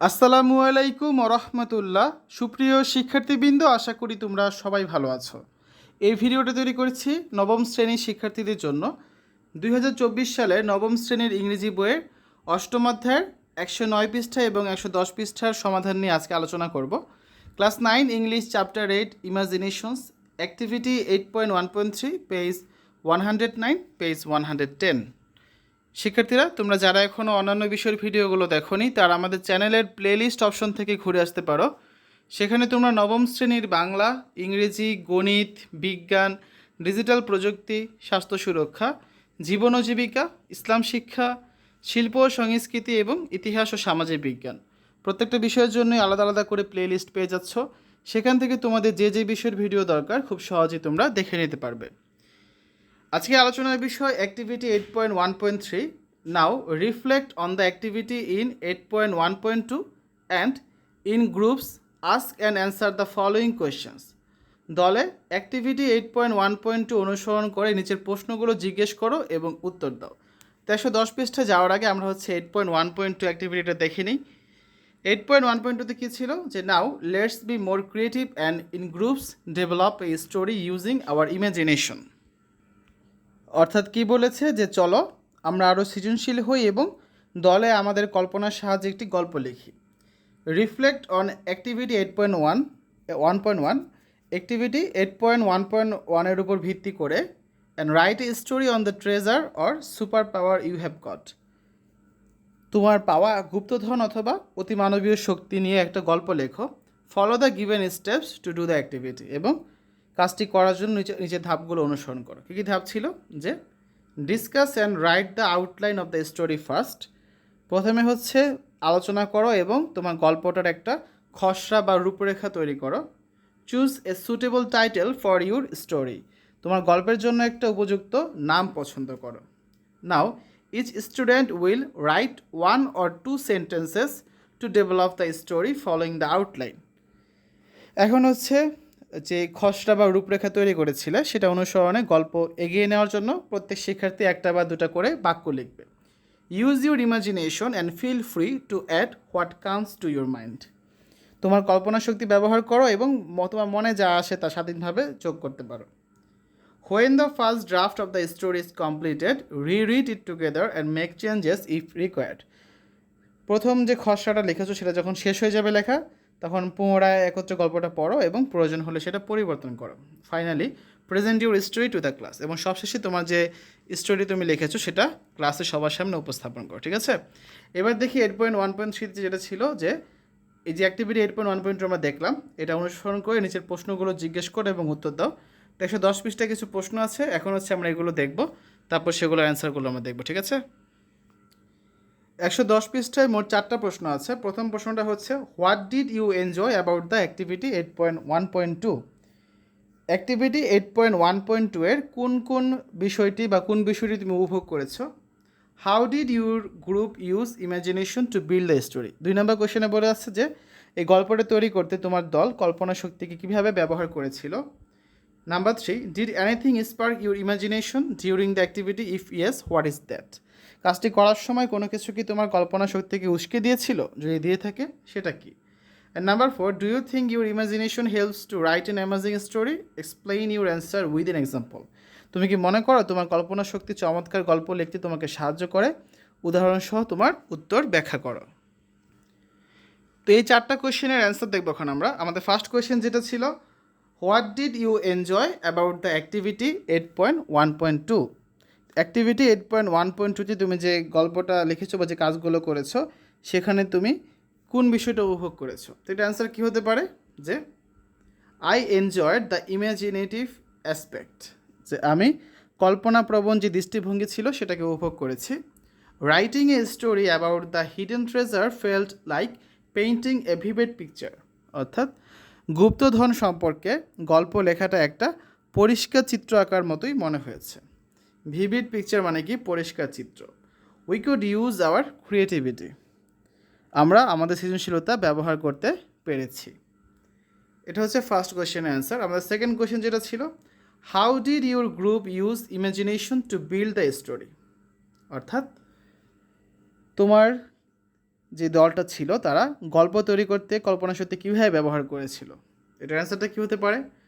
আসসালামু আলাইকুম রহমতুল্লাহ। সুপ্রিয় শিক্ষার্থীবৃন্দ, আশা করি তোমরা সবাই ভালো আছো। এই ভিডিওটা তৈরি করেছি নবম শ্রেণির শিক্ষার্থীদের জন্য। দুই হাজার চব্বিশ সালে নবম শ্রেণির ইংরেজি বইয়ের অষ্টম অধ্যায়ের একশো নয় পৃষ্ঠা এবং একশো দশ পৃষ্ঠার সমাধান নিয়ে আজকে আলোচনা করব। Class nine, English chapter eight, imaginations, activity eight point one point three, page one hundred nine, page one hundred ten. শিক্ষার্থীরা, তোমরা যারা এখনও অন্যান্য বিষয়ের ভিডিওগুলো দেখোনি, তারা আমাদের চ্যানেলের প্লেলিস্ট অপশন থেকে ঘুরে আসতে পারো। সেখানে তোমরা নবম শ্রেণির বাংলা, ইংরেজি, গণিত, বিজ্ঞান ডিজিটাল প্রযুক্তি, স্বাস্থ্য সুরক্ষা, জীবন ও জীবিকা, ইসলাম শিক্ষা, শিল্প ও সংস্কৃতি এবং ইতিহাস ও সামাজিক বিজ্ঞান। প্রত্যেকটা বিষয়ের জন্যই আলাদা আলাদা করে প্লেলিস্ট পেয়ে যাচ্ছ। সেখান থেকে তোমাদের যে যে বিষয়ের ভিডিও দরকার, খুব সহজেই তোমরা দেখে নিতে পারবে। আজকে আলোচনার বিষয় activity eight point one point three now reflect on the activity in eight point one point two and in groups ask and answer the following questions দলে activity eight point one point two অনুসরণ করে নিচের প্রশ্নগুলো জিজ্ঞেস করো এবং উত্তর দাও। তেরোশো দশ পৃষ্ঠা যাওয়ার আগে আমরা হচ্ছে eight point one point two অ্যাক্টিভিটিটা দেখে নিই। এইট পয়েন্ট ওয়ান পয়েন্ট টুতে কী ছিল? যে now let's be more creative and in groups develop a story using our imagination অর্থাৎ কি বলেছে যে চলো, আমরা আরও সৃজনশীল হই এবং দলে আমাদের কল্পনার সাহায্যে একটি গল্প লিখি। Reflect on activity eight point one one point one activity eight point one point ওয়ানের উপর ভিত্তি করে and write a story on the treasure or super power you have got তোমার পাওয়া গুপ্তধন অথবা অতিমানবীয় শক্তি নিয়ে একটা গল্প লেখো। Follow the given steps to do the activity এবং কাজটি করার জন্য নিচে নিচের ধাপগুলো অনুসরণ করো। কী কী ধাপ ছিল? যে discuss and write the outline of the story first প্রথমে হচ্ছে আলোচনা করো এবং তোমার গল্পটার একটা খসড়া বা রূপরেখা তৈরি করো। Choose a suitable title for your story তোমার গল্পের জন্য একটা উপযুক্ত নাম পছন্দ করো। Now each student will write one or two sentences to develop the story following the outline এখন হচ্ছে যে খসড়া বা রূপরেখা তৈরি করেছিলে, সেটা অনুসরণে গল্প এগিয়ে নেওয়ার জন্য প্রত্যেক শিক্ষার্থী একটা বা দুটা করে বাক্য লিখবে। Use your imagination and feel free to add what comes to your mind তোমার কল্পনা শক্তি ব্যবহার করো এবং তোমার মনে যা আসে তা স্বাধীনভাবে যোগ করতে পারো। When the first draft of the story is completed reread it together and make changes if required প্রথম যে খসড়াটা লিখেছো, সেটা যখন শেষ হয়ে যাবে লেখা তখন পুনরায় একত্রে গল্পটা পড়ো এবং প্রয়োজন হলে সেটা পরিবর্তন করো। Finally present your story to the class এবং সবশেষে তোমার যে স্টোরি তুমি লিখেছো সেটা ক্লাসে সবার সামনে উপস্থাপন করো, ঠিক আছে? এবার দেখি এইট পয়েন্ট ওয়ান পয়েন্ট থ্রিতে যেটা ছিল যে এই যে activity eight point one point আমরা দেখলাম, এটা অনুসরণ করে নিচের প্রশ্নগুলো জিজ্ঞেস করো এবং উত্তর দাও। তো একশো দশ পৃষ্ঠায় কিছু প্রশ্ন আছে, এখন হচ্ছে আমরা এগুলো দেখব, তারপর সেগুলোর অ্যান্সারগুলো আমরা দেখব, ঠিক আছে? একশো দশ পৃষ্ঠায় মোট চারটা প্রশ্ন আছে। প্রথম প্রশ্নটা হচ্ছে, what did you enjoy about the activity eight point one point two? Activity eight point one point two এর কোন কোন বিষয়টি বা কোন বিষয়টি তুমি উপভোগ করেছ? How did your group use imagination to build the story? দুই নম্বর কোশ্চেনে বলে আসছে যে, এই গল্পটা তৈরি করতে তোমার দল কল্পনা শক্তিকে কীভাবে ব্যবহার করেছিল? Number three, did anything spark your imagination during the activity? If yes, what is that? কাজটি করার সময় কোনো কিছু কি তোমার কল্পনা শক্তিকে উস্কে দিয়েছিল? যদি দিয়ে থাকে, সেটা কি? And number four do you think your imagination helps to write an amazing story explain your answer with an example তুমি কি মনে করো তোমার কল্পনা শক্তি চমৎকার গল্প লিখতে তোমাকে সাহায্য করে? উদাহরণসহ তোমার উত্তর ব্যাখ্যা করো। তো এই চারটা কোয়েশ্চেনের অ্যান্সার দেখব এখন আমরা। আমাদের ফার্স্ট কোয়েশ্চেন যেটা ছিল what did you enjoy about the activity eight point one point two activity eight point one point টুতে তুমি যে গল্পটা লিখেছো বা যে কাজগুলো করেছ, সেখানে তুমি কোন বিষয়টা উপভোগ করেছ? তো এটা অ্যান্সার কী হতে পারে? যে I enjoyed the imaginative aspect যে, আমি কল্পনাপ্রবণ যে দৃষ্টিভঙ্গি ছিল, সেটাকে উপভোগ করেছি। Writing a story about the hidden treasure felt like painting a vivid picture অর্থাৎ গুপ্তধন সম্পর্কে গল্প লেখাটা একটা পরিষ্কার চিত্র আঁকার মতোই মনে হয়েছে। ভিভিড পিকচার মানে কি? পরিষ্কার চিত্র। We could use our creativity আমরা আমাদের সৃজনশীলতা ব্যবহার করতে পেরেছি। এটা হচ্ছে ফার্স্ট কোয়েশ্চেনের অ্যান্সার আমাদের সেকেন্ড কোয়েশ্চেন যেটা ছিল how did your group use imagination to build the story অর্থাৎ, তোমার যে দলটা ছিল, তারা গল্প তৈরি করতে, কল্পনা শক্তি কীভাবে ব্যবহার করেছিল? এটার অ্যান্সারটা কী হতে পারে?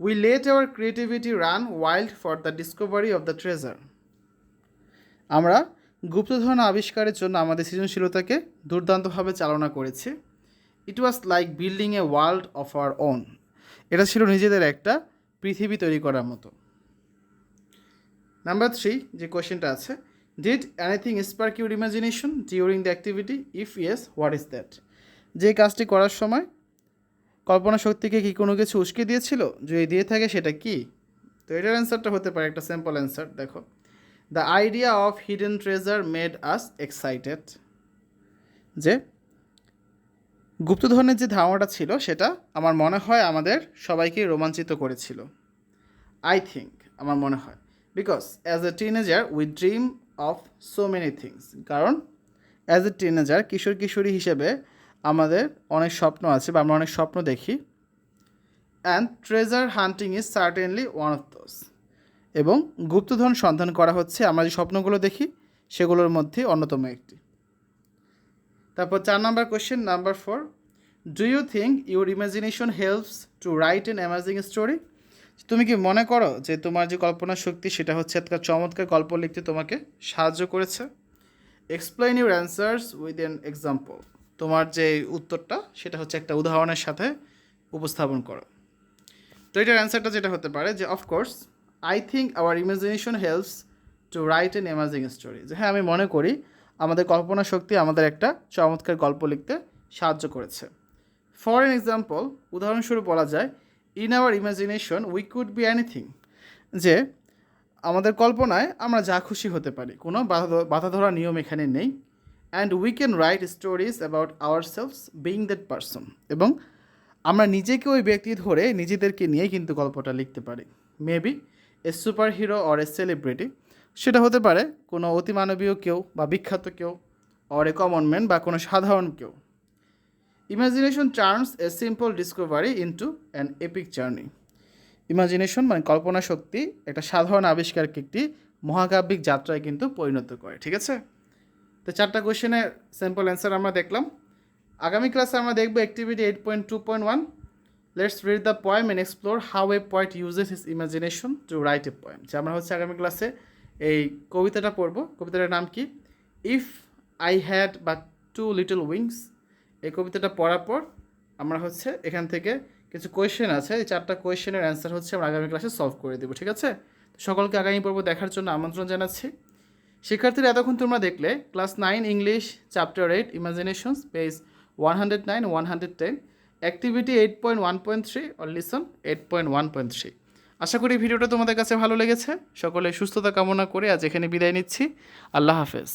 We let our creativity run wild for the discovery of the treasure আমরা গুপ্তধন আবিষ্কারের জন্য আমাদের সৃজনশীলতাকে দুর্দান্তভাবে চালনা করেছি। It was like building a world of our own এটা ছিল নিজেদের একটা পৃথিবী তৈরি করার মতো। নাম্বার থ্রি যে কোয়েশ্চেনটা আছে did anything spark your imagination during the activity if yes what is that যে কাজটি করার সময় কল্পনা শক্তিকে কি কোনো কিছু উস্কে দিয়েছিল? যদি দিয়ে থাকে, সেটা কি? তো এটার অ্যান্সারটা হতে পারে একটা সিম্পল অ্যান্সার দেখো। The idea of hidden treasure made us excited যে, গুপ্তধনের যে ধারণাটা ছিল, সেটা আমার মনে হয় আমাদের সবাইকে রোমাঞ্চিত করেছিল। আই থিঙ্ক আমার মনে হয়। Because as a teenager we dream of so many things কারণ অ্যাজ এ টিনেজার কিশোর কিশোরী হিসেবে আমাদের অনেক স্বপ্ন আছে বা আমরা অনেক স্বপ্ন দেখি। And treasure hunting is certainly one of those এবং গুপ্তধন সন্ধান করা হচ্ছে, আমরা যে স্বপ্নগুলো দেখি, সেগুলোর মধ্যে অন্যতম একটি। তারপর চার number question number four do you think your imagination helps to write an amazing story তুমি কি মনে করো যে তোমার যে কল্পনা শক্তি, সেটা হচ্ছে একটা চমৎকার গল্প লিখতে তোমাকে সাহায্য করেছে? Explain your answers with an example তোমার যে উত্তরটা, সেটা হচ্ছে একটা উদাহরণের সাথে উপস্থাপন করো। তো এটার অ্যান্সারটা যেটা হতে পারে যে of course I think our imagination helps to write an amazing story যে হ্যাঁ আমি মনে করি আমাদের কল্পনা শক্তি আমাদের একটা চমৎকার গল্প লিখতে সাহায্য করেছে। ফর এন এক্সাম্পল উদাহরণস্বরূপ বলা যায় in our imagination we could be anything যে, আমাদের কল্পনায় আমরা যা খুশি হতে পারি, কোনো বাধা বাধা ধরা নিয়ম এখানে নেই। And we can write stories about our selfs being that person এবং আমরা নিজেকে ওই ব্যক্তি ধরে নিজেদেরকে নিয়ে কিন্তু গল্পটা লিখতে পারি। Maybe a super hero or a celebrity সেটা হতে পারে কোনো অতিমানবীয় কেউ বা বিখ্যাত কেউ অর এ কমন ম্যান বা কোনো সাধারণ কেউ। Imagination turns a simple discovery into an epic journey imagination মানে কল্পনা শক্তি, একটা সাধারণ আবিষ্কারকে একটি মহাকাব্যিক যাত্রায় কিন্তু পরিণত করে, ঠিক আছে? তো চারটা কোয়েশ্চেনের সিম্পল অ্যান্সার আমরা দেখলাম। আগামী ক্লাসে আমরা দেখব activity eight point two point one let's read the poem and explore how a poet uses his imagination to write a poem যে আমরা হচ্ছে আগামী ক্লাসে এই কবিতাটা পড়ব। কবিতাটার নাম কি? If I had but two little wings এই কবিতাটা পড়ার পর আমরা হচ্ছে এখান থেকে কিছু কোয়েশ্চেন আছে। এই চারটা কোয়েশ্চেনের অ্যান্সার হচ্ছে আমরা আগামী ক্লাসে সলভ করে দেবো, ঠিক আছে? সকলকে আগামী পর্ব দেখার জন্য আমন্ত্রণ জানাচ্ছি। শিক্ষার্থীরা এতক্ষণ তোমরা দেখলে class nine English chapter eight imaginations page one hundred nine one hundred ten activity eight point one point three or lesson eight point one point three আশা করি ভিডিওটা তোমাদের কাছে ভালো লেগেছে। সকলে সুস্থতা কামনা করে আজ এখানে বিদায় নিচ্ছি। আল্লাহ হাফেজ।